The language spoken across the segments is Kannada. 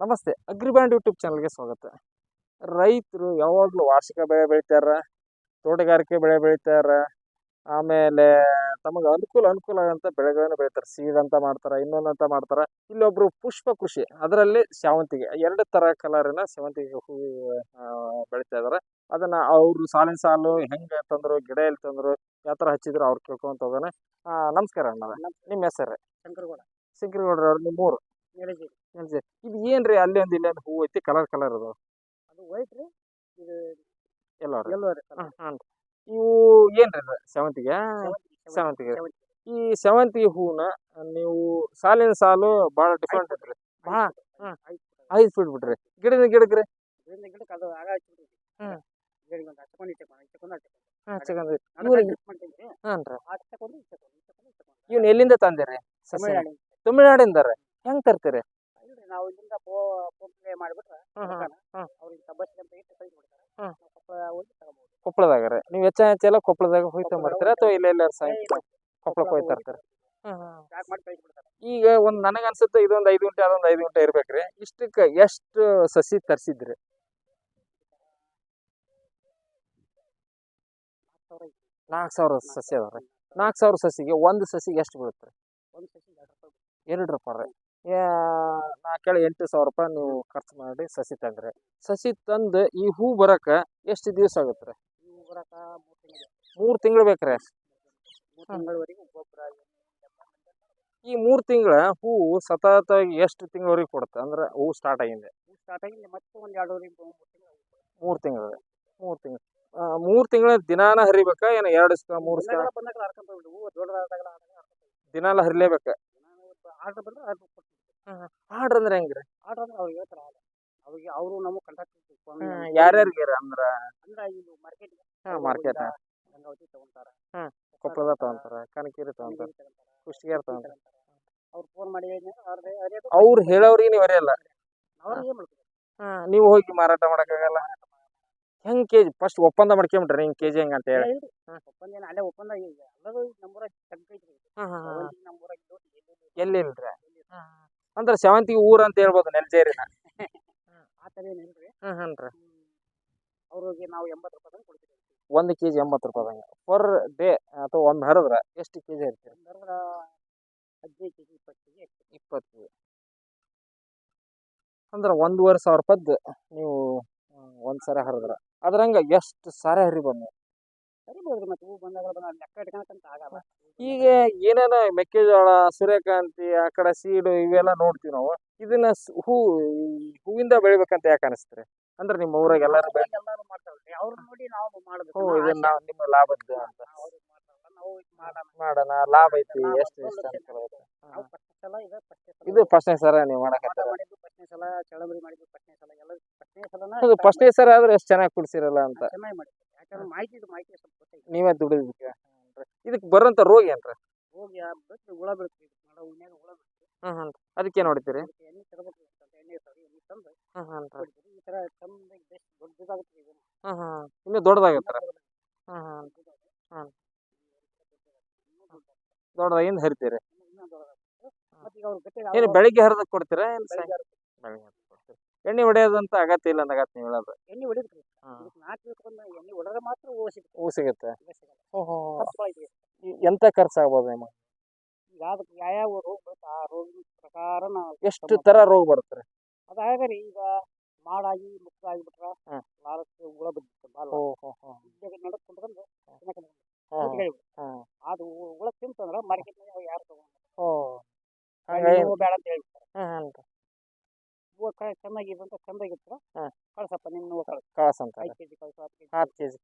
ನಮಸ್ತೆ ಅಗ್ರಿಬ್ಯಾಂಡ್ ಯೂಟ್ಯೂಬ್ ಚಾನಲ್ಗೆ ಸ್ವಾಗತ. ರೈತರು ಯಾವಾಗಲೂ ವಾರ್ಷಿಕ ಬೆಳೆ ಬೆಳಿತಾರ ತೋಟಗಾರಿಕೆ ಬೆಳೆ ಬೆಳಿತಾರ ಆಮೇಲೆ ತಮಗೆ ಅನುಕೂಲ ಅನುಕೂಲ ಆಗಂತ ಬೆಳೆಗಳನ್ನು ಬೆಳಿತಾರೆ ಸೀಡ್ ಅಂತ ಮಾಡ್ತಾರೆ ಇನ್ನೊಂದು ಅಂತ ಮಾಡ್ತಾರೆ. ಇಲ್ಲೊಬ್ಬರು ಪುಷ್ಪ ಕೃಷಿ ಅದರಲ್ಲಿ ಸೇವಂತಿಗೆ ಎರಡು ಥರ ಕಲರಿನ ಸೇವಂತಿಗೆ ಹೂವು ಆ, ಬೆಳಿತಾ ಇದ್ದಾರೆ ಅದನ್ನು ಅವರು ಸಾಲಿನ ಸಾಲು ಹೆಂಗೆ ತಂದರು ಗಿಡ ಎಲ್ಲಿ ತಂದರು ಯಾವ ಥರ ಹಚ್ಚಿದ್ರು ಅವ್ರು ಕೇಳ್ಕೊಂತ ಹೋಗೋಣ. ನಮಸ್ಕಾರ ಅಣ್ಣ. ನಿಮ್ಮ ಹೆಸರು? ಶಂಕರಗೌಡ. ಶಂಕರಗೌಡ್ರವ್ರು ಅವ್ರು ನಿಮ್ಮ ಇದು ಏನು ಏನ್ರಿ ಅಲ್ಲಿ ಒಂದು ಇಲ್ಲಿ ಒಂದು ಹೂ ಐತಿ ಕಲರ್ ಕಲರ್ ಅದು ಅದು ವೈಟ್ ರೀ? ಇದು ಎಲ್ಲ ಯೆಲ್ಲೋ ರೀ ಹಾಂ ಇವು ಏನ್ರಿ ಇದು ಸೇವಂತಿಗೆ ಸೇವಂತಿಗೆ. ಈ ಸೇವಂತಿಗೆ ಹೂನ ನೀವು ಸಾಲಿನ ಸಾಲು ಭಾಳ ಡಿಫ್ರೆಂಟ್ ಐತ್ರಿ. ಭಾಳ. ಐದು ಫೀಟ್ ಬಿಡ್ರಿ. ಗಿಡದ ಗಿಡಕ್ರಿ. ಇದರಿಂದ ಗಿಡಕ್ಕೆ ಅದು ಆಗ ಹಚ್ಬಿಡ್ತೀವಿ. ಹ್ಮ್. ಗಿಡಕ್ಕೆ ಒಂದು ಹಚ್ಕೊಂಡು ಇಟ್ಕೊಂಡು, ಇಟ್ಕೊಂಡು ಹಚ್ಕೊಂಡು. ಹಾಂ ಚಕಂದ್ರಿ ಅದಕ್ಕೆ ಇವ್ರಿಗೆ- cut ಹಾಂ ರೀ. ಆ ಹಚ್ಕೊಂಡು, ಇಟ್ಕೊಂಡು, ಇಟ್ಕೊಂಡು, ಇಟ್ಕೊಂಡು. ಇವ್ನ ಎಲ್ಲಿಂದ ತಂದಿರಿ. ತಮಿಳ್ನಾಡಿಂದ ರೀ. ಹೆಂಗ್ ತರ್ತೀರಿ ಇಲ್ರಿ, ನಾವು ಇಲ್ಲಿಂದ ಫೋ ಫೋನ್ ಪೇ ಮಾಡಿಬಿಟ್ರೆ ಹ್ಮ್ ಹ್ಮ್ ರೊಕ್ಕನ ಹ್ಮ್. ಅವ್ರಿಗೆ ತಬ್ಬಸಿ ಅಂತ ಇಟ್ಟು ಕಳಿಸಿ ಬಿಡ್ತಾರೆ ಹ್ಮ್. ನಾವು ಕೊಪ್ಪಳ ಹೋಗಿ ತಗೊಂಬೋದು ಕೊಪ್ಪಳದಾಗ ರೀ ನೀವು ಹೆಚ್ಚ ಹೆಚ್ಚೆಲ್ಲ ಕೊಪ್ಪಳದಾಗ ಹೋಯ್ತಾ ಮಾಡ್ತೀರ ಅಥವಾ ಇಲ್ಲ ಎಲ್ಲ ಸಾಯಂಕಾಲ ಕೊಪ್ಪಳಕ್ಕೆ ಹೋಗಿ ಹೋಗಿ ಹ್ಮ್ ಹ್ಮ್. ಪ್ಯಾಕ್ ಮಾಡಿ ಕಳಿಸಿ ಬಿಡ್ತಾರೆ ಈಗ ಒಂದು ನನಗೆ ಅನ್ಸುತ್ತೆ ಇದೊಂದು ಐದು ಗುಂಟೆ ಅದೊಂದ್ ಐದು ಗುಂಟೆ ಇರ್ಬೇಕ್ರಿ. ಇಷ್ಟಕ್ಕ ಎಷ್ಟು ಸಸಿ ತರ್ಸಿದ್ರಿ? ಸಾವಿರ ಐತಿ. ನಾಲ್ಕು ಸಾವಿರ ಸಸಿ ಅದಾವ್ರಿ. ನಾಲ್ಕು ಸಾವಿರ ಸಸಿಗೆ ಒಂದು ಸಸಿಗೆ ಎಷ್ಟು ಬೀಳುತ್ತೆ? ಒಂದು ಸಸಿ ಎರಡು ರೂಪಾಯಿ ಎರಡು ರೂಪಾಯಿ. ರೀ ನಾ ಕೇಳಿ ಎಂಟು ಸಾವಿರ ರೂಪಾಯಿ ನೀವು ಖರ್ಚು ಮಾಡಿ ಸಸಿ ತಂದ್ರಿ. ಸಸಿ ತಂದು ಈ ಹೂ ಬರೋಕೆ ಎಷ್ಟು ದಿವಸ ಆಗುತ್ತೆ ರೀ ಹೂ ಬರೋಕೆ ಮೂರು ತಿಂಗಳು. ಮೂರು ತಿಂಗಳು ಬೇಕು ಮೂರು ಗೊಬ್ಬರ ಈ ಮೂರು ತಿಂಗಳ ಹೂ ಸತತವಾಗಿ ಎಷ್ಟು ತಿಂಗಳವರೆಗೆ ಕೊಡುತ್ತೆ? ಅಂದ್ರೆ ಹೂ ಸ್ಟಾರ್ಟ್ ಆಗಿದೆ. ಸ್ಟಾರ್ಟ್ ಮತ್ತೆ ಒಂದು ಎರಡೂವರೆ ಮೂರು ತಿಂಗಳು ಮೂರು ತಿಂಗಳು ಮೂರು ತಿಂಗಳು. ದಿನಾನ ಹರಿಬೇಕಾ? ಏನು ಎರಡು ಸಾವಿರ ಮೂರು ದೊಡ್ಡದಾದಾಗಲ ದಿನಾಲ ಹರಿಲೇಬೇಕಾ? ಆರ್ಡರ್ ಅಂದ್ರೆ ಹೆಂಗ್ರಿ? ಆರ್ಡರ್ ಅಂದ್ರೆ ಅವ್ರಿಗೆ ಹೇಳ್ತಾರೆ ಆರ್ಡರ್ ಅವ್ರಿಗೆ ಅವರು ನಮಗೆ ಕಾಂಟ್ಯಾಕ್ಟ್ ಯಾರ್ಯಾರಿಗೆ ಅಂದ್ರ? ಅಂದ್ರೆ ಇದು ಮಾರ್ಕೆಟ್ ಮಾರ್ಕೆಟ್ ಗಂಗಾವತಿ ತಗೊಂತಾರ. ಹ್ಮ್. ಕೊಪ್ಪಳದ ತಗೊಂತಾರ ಕನಕಿರಿ ತಗೊಂತಾರ ಕುಷ್ಟಗಿಯಾರ ತಗೊಂತಾರ ಅವ್ರು ಫೋನ್ ಮಾಡಿ ಅವ್ರು ಹೇಳೋರಿಗೆ ನೀವು ಅರಿಯಲ್ಲ. ಅವ್ರಿಗೆ ಹಾ. ನೀವು ಹೋಗಿ ಮಾರಾಟ ಮಾಡಕ್ಕಾಗಲ್ಲ. ಹೆಂಗ್ ಕೆಜಿ? ಫಸ್ಟ್ ಒಪ್ಪಂದ ಮಾಡ್ಕೊಂಬಿಟ್ರಿ ಹಿಂಗ್ ಕೆಜಿ ಹೆಂಗ್ ಅಂತ ಹೇಳಿ. ಒಪ್ಪಂದ ಏನು ಅಲ್ಲೇ ಒಪ್ಪಂದ ಈಗ ಎಲ್ಲರೂ ನಮ್ಮೂರಾಗ ತಗ್ಗ ಐತ್ರಿ ಅವಂತಿ ನಮ್ಮೂರಾಗ ಇದ್ದು ಎಲ್ಲಿ ಎಲ್ಲಿ ಇಲ್ರಿ ಅಂದ್ರ ಸೇವಂತಿಗೆ ಊರ್ ಅಂತ ಹೇಳ್ಬೋದು ನೆಲ್ಜೇರಿನ. ಆ ಥರ ಏನು ಇಲ್ರಿ ಹ್ಮ್ ಹ್ಞೂ ಅವ್ರಿಗೆ ನಾವು ಎಂಬತ್ತು ರೂಪಾಯಿ ತಂದು ಕೊಡ್ತೀವಿ. ಒಂದು ಕೆಜಿ ಎಂಬತ್ತು ರೂಪಾಯಿ ಪರ್ ಡೇ ಅಥವಾ ಒಮ್ಮೆ ಹರಿದ್ರ ಎಷ್ಟು ಕೆಜಿ ಇರ್ತೀರಿ ಅಂದ್ರೆ ಹದಿನೈದು ಕೆಜಿ ಇಪ್ಪತ್ತು ಕೆಜಿ ಆಗ್ತದೆ. ಇಪ್ಪತ್ತು ಅಂದ್ರ ಒಂದೂವರೆ ಸಾವಿರ ರೂಪಾಯ್ದು ನೀವು ಒಂದು ಒಂದ್ ಸರಿ ಹರಿದ್ರ. ಅದ್ರಂಗ ಎಷ್ಟು ಸಾರಿ ಹರಿಬೋದು ನೀವು ಸರಿಬೋದ್ರಿ ಮತ್ತೆ ಹೂ ಬಂದಾಗ ಬಂದ ಲೆಕ್ಕ ಇಟ್ಕೊಳಕಂತ ಆಗಲ್ಲ. ಈಗ ಏನೇನ ಮೆಕ್ಕೆಜೋಳ ಸೂರ್ಯಕಾಂತಿ ಆ ಕಡೆ ಸೀಡು ಇವೆಲ್ಲ ನೋಡ್ತೀವಿ ನಾವು. ಇದನ್ನ ಹೂ ಹೂವಿಂದ ಬೆಳಿಬೇಕಂತ ಯಾಕೆ ಅನಿಸ್ತಾರೆ? ಅಂದ್ರೆ ನಿಮ್ಮ ಊರಾಗ ಎಲ್ಲಾರು ಎಲ್ಲರೂ ಮಾಡ್ತಾವ್ರಿ ಅವ್ರು ನೋಡಿ ನಾವು ಮಾಡಬೇಕು. ಹ್ಞೂ ನಾವು ಇದನ್ನ ಆಸೆ- ನಾವು ನಿಮ್ಮ ಲಾಭದ್ದು ಅಂತ. ಮಾಡೋಣ. ಮಾಡೋಣ. ಲಾಭ ಐತಿ ಎಷ್ಟು first ಸಲ ಇದು ಸಲ ಇದು ಫಸ್ಟ್ನೇ ಸರ ನೀವು ಮಾಡಕತ್ತೀರ? ಮಾಡಿದ್ದು ಫಸ್ಟ್ನೇ ಸಲ ಚಳಮರಿ ಮಾಡಿದ್ದು ಫಸ್ಟ್ನೇ ಸಲ. ಎಲ್ಲ ಫಸ್ಟ್ನೇ ಸಲನ ಇದು ಫಸ್ಟ್ನೇ ಸರ ಆದ್ರೆ ಎಷ್ಟು ಚೆನ್ನಾಗಿ ಕುಡಿಸಿರಲ್ಲ ಅಂತ. ಚೆನ್ನಾಗಿ ಮಾಡಿದ್ವಿ. ಯಾಕಂದ್ರೆ ಮಾಹಿತಿ ಇದು ಮಾಹಿತಿ ಸ್ವಲ್ಪ ಗೊತ್ತೈತಿ ನೀವೇ ದುಡಿದಕ್ಕೆ ಇದಕ್ಕೆ ಬರೋಂಥ ರೋಗ ಏನ್ರಿ? ಹೋಗಿ ಆ ಬೆಕ್ಕು ಹುಳ ಬೀಳ್ತೀವಿ ಮಾಡೋ ಹೂನ್ಯಾಗ ಹುಳ ಬೀಳ್ತೀವಿ ಹ್ಮ್ ಹ್ಮ್ ಅದಕ್ಕೇನು ಹೊಡಿತೀರಿ? ಅದಕ್ಕೆ ಎಣ್ಣೆ ತರಬೇಕು ಅಂತ ಎಣ್ಣೆ ಇರ್ತಾವೆ ಎಣ್ಣೆ ತಂದು ಹ್ಮ್ ಹ್ಮ್ ಹೊಡಿತೀವಿ ಈ ಥರ ಚಂದ ಬೆಸ್ಟ್ ದೊಡ್ಡದಾಗುತ್ತೆ ಇದು ಹ್ಮ್ ಹ್ಮ್ ಇನ್ನೂ ಹ್ಮ್ ಹ್ಮ್ ಹ್ಮ್. ದೊಡ್ಡದಾಗಿಂದ ಹರಿತೀರಿ? ಇನ್ನೂ ದೊಡ್ಡದಾಗುತ್ತೆ. ಮತ್ತೆ ಈಗ ಅವ್ರು ಗಟ್ಟಿ ಏನು ಬೆಳಿಗ್ಗೆ ಹರಿದಕ್ಕೆ ಕೊಡ್ತೀರಾ ಏನು ಸಾಯಂ- ಬೆಳಿಗ್ಗೆ ಹರಿದಕ್ಕೆ ಕೊಡ್ತೀರಿ. ಎಣ್ಣೆ ಹೊಡೆಯೋದಂತ ಅಗತ್ಯ ಇಲ್ಲ ಅಂತ ನೀವು ಹೇಳೋದು. ಎಣ್ಣೆ ಹೊಡಿದ್ರಿ ಹ್ಮ್. ಇದಕ್ಕೆ ನಾಲ್ಕು ಎಣ್ಣೆ ಹೊಡೆದ್ರೆ ಮಾತ್ರ ಹೂವು ಸಿಗುತ್ತೆ. ಹೂ ಸಿಗುತ್ತೆ. ಇದೆ. ಎಂತ ಖರ್ಚಾಗ್ಬೋದು ನಿಮ್ಮ ಈಗ ಅದಕ್ಕೆ ಯಾವ್ಯಾವ ರೋಗ ಬರುತ್ತೆ ಆ ರೋಗದ ಪ್ರಕಾರ ನಾವು ಎಷ್ಟು ತರ ರೋಗ ಬರುತ್ತೆ ಅದಾಗ ರೀ ಈಗ ಮಾಡಾಗಿ ಮುಕ್ತ ಆಗಿಬಿಟ್ರ ಹ್ಮ್. ಹುಳ ಬಿದ್ದಿತ್ತು ಬಾಲ ಹ್ಮ್. ಅದು ಹುಳ ತಿಂತಂದ್ರ ಮಾರ್ಕೆಟ್ನಾಗ ಯಾರು ಓ ಹಂಗಾಗಿ ಬೇಡ ಅಂತ ಹ್ಮ್ ಹ್ಮ್ ಹೂವು ಕ ಚೆನ್ನಾಗಿ ಚಂದಾಗಿರ್ತಾರ ಹ್ಮ್. ಕಳ್ಸಪ್ಪ ನಿನ್ನ ಹೂವು ಕಳ್ಸು. ಕಳಸ ಅಂತ ಐದು ಕೆಜಿ ಕಳ್ಸು ಹತ್ತು ಕೆಜಿ ಹತ್ತು ಕೆಜಿ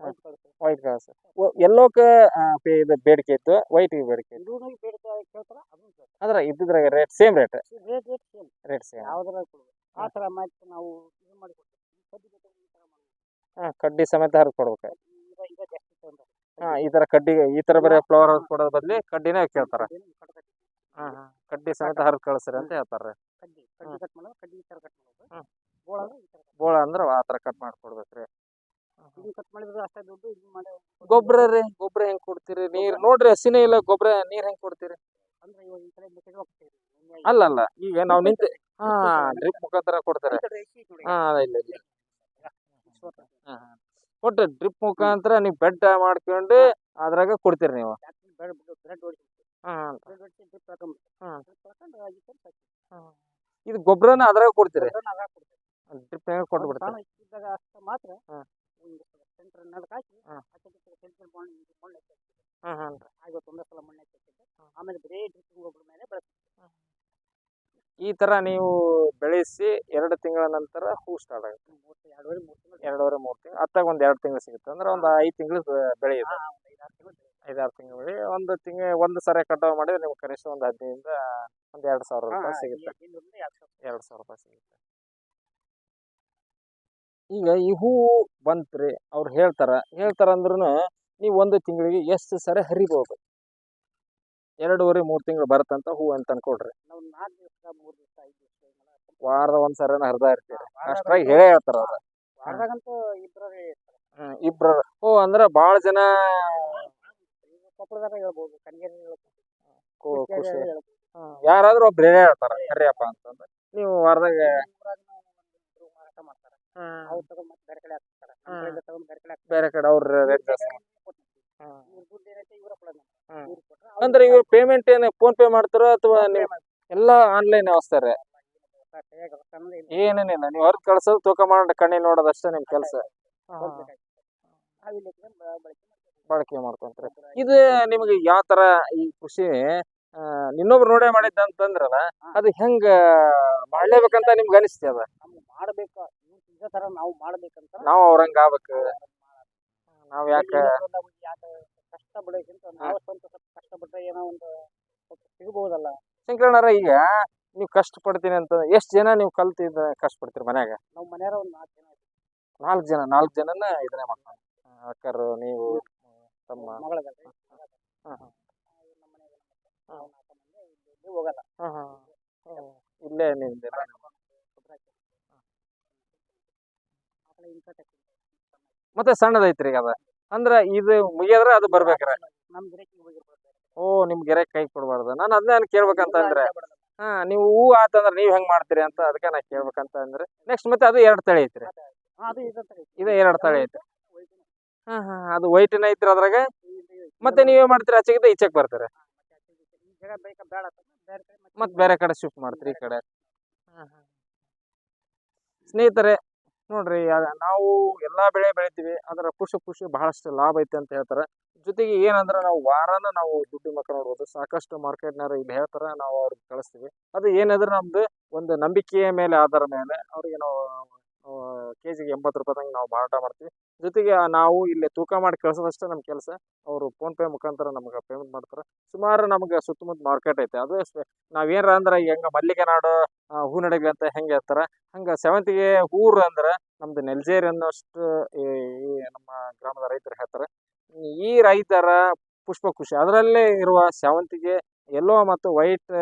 ಕಳ್ಸು ಕಳ್ಸು. ವೈಟ್ ಕಳಸ ಎಲ್ಲೋಕ ಇದು ಬೇಡಿಕೆ ಇತ್ತು ವೈಟ್ಗೆ ಬೇಡಿಕೆ ಇತ್ತು. ಅದ್ರ ಇದ್ದಿದ್ರಾಗ rate same rate rate same ಆ ಥರ ಮಾಡಿ ನಾವು ಇದು ಥರ ಹಾ ಕಡ್ಡಿ ಸಮೇತ ಹರಿದು ಕೊಡ್ಬೇಕು. ಹಾ ಈ ತರ ಕಡ್ಡಿ ಈ ತರ ಬರೀ ಫ್ಲವರ್ ಕೊಡೋದ್ ಬದ್ಲಿ ಕಡ್ಡಿನೇ ಕೇಳ್ತಾರ. ಹಾ ಹಾ ಕಡ್ಡಿ ಸಮೇತ ಹರಿದು ಕಳಿಸ್ರಿ ಅಂತ ಹೇಳ್ತಾರ. ಬೋಳ ಅಂದ್ರೆ ಥರ ಆ ತರ ಕಟ್ ಮಾಡಿ ಕೊಡ್ಬೇಕ್ರಿ ಮಾಡೋದು. ಇದನ್ನ ಕಟ್ ಮಾಡಿದ್ರೆ ಅಷ್ಟೇ ದುಡ್ಡು ಇದನ್ನ ಮಾಡಿ ಗೊಬ್ಬರ ರೀ ಗೊಬ್ಬರ ಹೆಂಗ್ ಕೊಡ್ತೀರಿ? ನೀರ್ ನೋಡ್ರಿ ಹಸಿನೇ ಇಲ್ಲ ಗೊಬ್ಬರ ನೀರ್ ಹೆಂಗ್ ಕೊಡ್ತೀರಿ? ಅಂದ್ರೆ ಇವಾಗ ಈ ಕಡೆ ಮೆಕ್ಕೆಜೋಳ ಹಾಕ್ತೀವಿ. ಅಲ್ಲ ಅಲ್ಲ ಈಗ ನಾವ್ ನಿಂತ ಹಾ ಡ್ರಿಪ್ ಮುಖಾಂತರ ಕೊಡ್ತಾರೆ. ಹಾ ಇಲ್ಲ ಇಲ್ಲ. ಹಾ, ಹಾ. ಒಟ್ಟು ಡ್ರಿಪ್ ಮುಖಾಂತರ ನೀವು ಬೆಡ್ ಮಾಡ್ಕೊಂಡು ಅದ್ರಾಗ ಕೊಡ್ತೀರಿ ನೀವು. ಇದು ಗೊಬ್ಬರನ ಅದ್ರಾಗ ಕೊಡ್ತೀರಿ. ಡ್ರಿಪ್ ಹೆಂಗ ಕೊಟ್ಟು ಅವ್ರು ಬಿಡ್ತಾರೆ ಇದ್ದಾಗ ಅಷ್ಟು ಮಾತ್ರ ನೆಲಕ್ಕೆ ಹಾಕಿ ಹಾ. ಈ ಮಣ್ಣು. ಹಾ ಹಾ. ಒಂದೇ ಸಲ ಮಣ್ಣು ಹಾಕಿ ಹಾಕಿದ್ದೆ. ಆಮೇಲೆ ಬರೀ ಡ್ರಿಪ್ ಗೊಬ್ಬರ ಮೇಲೆ ಬೆಳೆಸ್ತೀವಿ ಈ ತರ ನೀವು ಬೆಳೆಸಿ ಎರಡು ತಿಂಗಳ ನಂತರ ಹೂ ಸ್ಟಾರ್ಟ್ ಆಗುತ್ತೆ. ಮೂರು ಎರಡೂವರೆ ಮೂರು ತಿಂಗಳು ಎರಡೂವರೆ ಮೂರು ತಿಂಗಳು. ಅತ್ತಾಗ ಒಂದ್ ಎರಡು ತಿಂಗಳು ಸಿಗುತ್ತೆ. ಅಂದ್ರೆ ಒಂದು ಐದು ತಿಂಗಳು ಬೆಳೆ ಇದೆ ಹಾ, ಒಂದು ಐದಾರು ತಿಂಗಳು. ಐದಾರು ತಿಂಗಳು ಬೆಳೆ ಒಂದು ತಿಂಗ ಒಂದು ಸರಿ ಕಟಾವು ಮಾಡಿದ್ರೆ ನಿಮ್ಗೆ ಕನಿಷ್ಠ ಒಂದು ಹದಿನೈದರಿಂದ ಒಂದು ಎರಡು ಸಾವಿರ ರೂಪಾಯಿ ಸಿಗುತ್ತೆ. ಎರಡು ಸಾವಿರ ರೂಪಾಯಿ ಸಿಗುತ್ತೆ. ಈಗ ಈ ಹೂವು ಬಂತ್ರಿ ಅವ್ರು ಹೇಳ್ತಾರ. ಹೇಳ್ತಾರ ಅಂದ್ರೂ ನೀವು ಒಂದು ತಿಂಗಳಿಗೆ ಎಷ್ಟು ಸರಿ ಹರಿಬೋದು? ಎರಡೂವರೆ ಮೂರು ತಿಂಗಳು ಬರತ್ತಂತ ಹೂ ಅಂತ ಅನ್ಕೊಡ್ರಿ ವಾರದ ಒಂದ್ ಸರಿನ ಹರಿದ ಇರ್ತೀರಿ ಅಷ್ಟಾಗಿ ಅಷ್ಟ್ರಾಗಿ ಹೇಳೇ ಹೇಳ್ತಾರ ಅವ್ರ. ಇಬ್ಬರ ಇಬ್ರು ಓ ಅಂದ್ರೆ ಬಹಳ ಜನ ಖುಷಿ ಹ್ಮ್, ಯಾರಾದ್ರೂ ಒಬ್ರು ಹೇಳೇ ಹೇಳ್ತಾರ ಹರಿಯಪ್ಪ ಅಂತಂದ್ರೆ. ನೀವು ವಾರದಾಗ ಊರಾಗನ ಒಂದು ಇಬ್ರು ಮಾರಾಟ ಮಾಡ್ತಾರೆ ಅವ್ರು ತಗೊಂಡ್ ಮತ್ತೆ ಬೇರೆ ಕಡೆ ಹಾಕ್ತಾರೆ ನಮ್ಮ ಕಡೆಯಿಂದ ತಗೊಂಡ್ ಬೇರೆ ಕಡೆ ಹಾಕ್ತಾರೆ ಬೇರೆ ಕಡೆ ಅವ್ರ ರೇಟ್ ಜಾಸ್ತಿ. ಇವ್ರ ದುಡ್ಡು ಏನೈತೆ ಇವರ ಕೊಡೋದು. ಇವ್ರು ಕೊಟ್ರೆ ಅಂದ್ರೆ ಪೇಮೆಂಟ್ ಏನು ಫೋನ್ ಪೇ ಮಾಡ್ತಾರೋ ಅಥವಾ ನೀವು ಎಲ್ಲಾ ಆನ್ಲೈನ್ ವ್ಯವಸ್ಥೆ ಕೈಯಾಗ ಏನೇನಿಲ್ಲ ನೀವು ಹೊರಗೆ ಕಳ್ಸೋದು ತೂಕ ಮಾಡಿ ಕಣ್ಣಿ ನೋಡೋದಷ್ಟೇ ನಿಮ್ ಕೆಲಸ. ಕೊಡ್ಬೇಕಾಗ್ತದೆ. ನಾವ್ ಇಲ್ಲಿ ಇಟ್ಕೊಂಡ್ ಬ- ಬಳಕೆ. ಬಳಕೆ ಮಾಡ್ಕೊಂತ್ರಿ. ಇದು ನಿಮಗೆ ಯಾವ ತರ ಈ ಕೃಷಿ ಇನ್ನೊಬ್ರು ನೋಡೇ ಮಾಡಿದ್ದ ಅಂತಂದ್ರಲ್ಲ ಅದು ಹೆಂಗ ಮಾಡ್ಲೇಬೇಕಂತ ನಿಮ್ಗೆ ಅನಿಸ್ತಿ ಅದ ನಮ್ಗ್ ಮಾಡ್ಬೇಕ ಇವ್ರ್ ಇದೇ ತರ ನಾವು ಮಾಡ್ಬೇಕಂತ ನಾವು ಅವ್ರಂಗ ಆಗ್ಬೇಕು ನಾವ್ ಯಾಕ ಕಷ್ಟ ಬಿಡೋಕ್ಕಿಂತ ನಾವು ಸ್ವಂತ ಸ್ವಲ್ಪ ಕಷ್ಟ ಬಿಟ್ರೆ ಏನೋ ಒಂದು ಸ್ವಲ್ಪ ಸಿಗಬಹುದಲ್ಲ ಶಂಕರಣ್ಣರ ಈಗ ನೀವು ಕಷ್ಟ ಪಡ್ತೀನಿ ಅಂತ ಎಷ್ಟ್ ಜನ ನೀವು ಕಲ್ತಿ ಕಷ್ಟ ಪಡ್ತೀರಿ ಮನ್ಯಾಗ? ನಾವು ಮನೆಯವ್ರ ಒಂದು ನಾಲ್ಕು ಜನ ಇದ್ದೀವಿ. ನಾಲ್ಕು ಜನ ನಾಲ್ಕು ಜನನ ಇದನ್ನೇ ಮಾಡ್ತಾರೆ ಅಕ್ಕರು ನೀವು ತಮ್ಮ. ನಮ್ಮ ಮನೆಯಾಗ ನಾವು ನಾಲ್ಕು ಮಂದಿ ಇಲ್ಲಿ ಇಲ್ಲಿ ಹೋಗಲ್ಲ ಹಾ, ಹಾ. ಹ್ಮ್. ಇಲ್ಲೇ ನಿಮ್ದೆಲ್ಲ ಗೊಬ್ಬರ ಹಾಕಿ ಆಕಳ ಇಂಕ ತಕ್ಕಿ ಮತ್ತೆ ಸಣ್ಣದೈತ್ರಿ ಈಗ ಅದ. ಅಂದ್ರ ಇದು ಮುಗಿಯದ್ರ ಅದು ಬರ್ಬೇಕ್ರ. ಓ ನಿಮ್ ಗೆರೆ ಕೈ ಕೊಡ್ಬಾರ್ದು. ನಾನು ಅದನ್ನ ಕೇಳ್ಬೇಕಂತ ಅಂದ್ರೆ ಹಾ, ನೀವು ಹೂ ಆತಂದ್ರ ನೀವ್ ಹೆಂಗ್ ಮಾಡ್ತೀರಿ ಅಂತ ಅದಕ್ಕೆ ನಾ ಕೇಳ್ಬೇಕಂತ ಅಂದ್ರೆ ನೆಕ್ಸ್ಟ್ ಮತ್ತೆ ಅದು ಎರಡ್ ತಳಿ ಐತ್ರಿ. ಇದೇ ಇದು ಎರಡ್ ತಳಿ ಐತೆ ಹಾ ಹಾ ಅದು ವೈಟಿನ ಐತ್ರಿ ಅದ್ರಾಗ. ಮತ್ತೆ ನೀವೇ ಮಾಡ್ತೀರಿ, ಆಚೆಗಿದ್ದ ಈಚೆಗೆ ಬರ್ತಾರೆ. ಮತ್ತೆ ಮತ್ ಬೇರೆ ಕಡೆ ಶಿಫ್ಟ್ ಮಾಡ್ತೀರಿ ಈ ಕಡೆ. ಸ್ನೇಹಿತರೆ ನೋಡ್ರಿ ನಾವು ಎಲ್ಲಾ ಬೆಳೆ ಬೆಳಿತೀವಿ, ಅದರ ಖುಷಿ ಖುಷಿ ಬಹಳಷ್ಟು ಲಾಭ ಐತೆ ಅಂತ ಹೇಳ್ತಾರೆ. ಜೊತೆಗೆ ಏನಂದ್ರೆ ನಾವು ವಾರನ ನಾವು ದುಡ್ಡು ಮಕ್ಕ ನೋಡ್ಬೋದು, ಸಾಕಷ್ಟು ಮಾರ್ಕೆಟ್ನಾರ ಇಲ್ಲಿ ಹೇಳ್ತಾರೆ, ನಾವು ಅವ್ರಿಗೆ ಕಳಿಸ್ತೀವಿ. ಅದು ಏನಾದ್ರೆ ನಮ್ದು ಒಂದು ನಂಬಿಕೆಯ ಮೇಲೆ ಆಧಾರ ಮೇಲೆ, ಅವ್ರಿಗೆ ನಾವು ಕೆ ಜಿಗೆ ಎಂಬತ್ತು ರೂಪಾಯಿದಂಗೆ ನಾವು ಮಾರಾಟ ಮಾಡ್ತೀವಿ. ಜೊತೆಗೆ ನಾವು ಇಲ್ಲಿ ತೂಕ ಮಾಡಿ ಕಳ್ಸೋದಷ್ಟೇ ನಮ್ಮ ಕೆಲಸ, ಅವರು ಫೋನ್ ಪೇ ಮುಖಾಂತರ ನಮ್ಗೆ ಪೇಮೆಂಟ್ ಮಾಡ್ತಾರೆ. ಸುಮಾರು ನಮ್ಗೆ ಸುತ್ತಮುತ್ತ ಮಾರ್ಕೆಟ್ ಐತೆ, ಅದು ನಾವೇನಾರ ಅಂದ್ರೆ ಹೆಂಗ ಮಲ್ಲಿಗೆ ನಾಡು ಹೂ ನಡಿಗೆ ಅಂತ ಹೆಂಗೆ ಹೇಳ್ತಾರೆ? ಹಂಗ ಸೇವಂತಿಗೆ ಊರು ಅಂದ್ರೆ ನಮ್ದು ನೆಲ್ಜೇರಿ ಅನ್ನೋಷ್ಟು, ಈ ಈ ನಮ್ಮ ಗ್ರಾಮದ ರೈತರು ಹೇಳ್ತಾರೆ. ಈ ರೈತರ ಪುಷ್ಪ ಖುಷಿ ಅದರಲ್ಲೇ ಇರುವ ಸೇವಂತಿಗೆ ಎಲ್ಲೋ ಮತ್ತು ವೈಟ್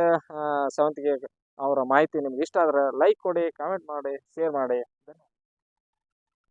ಸೇವಂತಿಗೆ ಅವರ ಮಾಹಿತಿ ನಿಮ್ಗೆ ಇಷ್ಟ ಆದ್ರೆ ಲೈಕ್ ಕೊಡಿ ಕಾಮೆಂಟ್ ಮಾಡಿ ಶೇರ್ ಮಾಡಿ.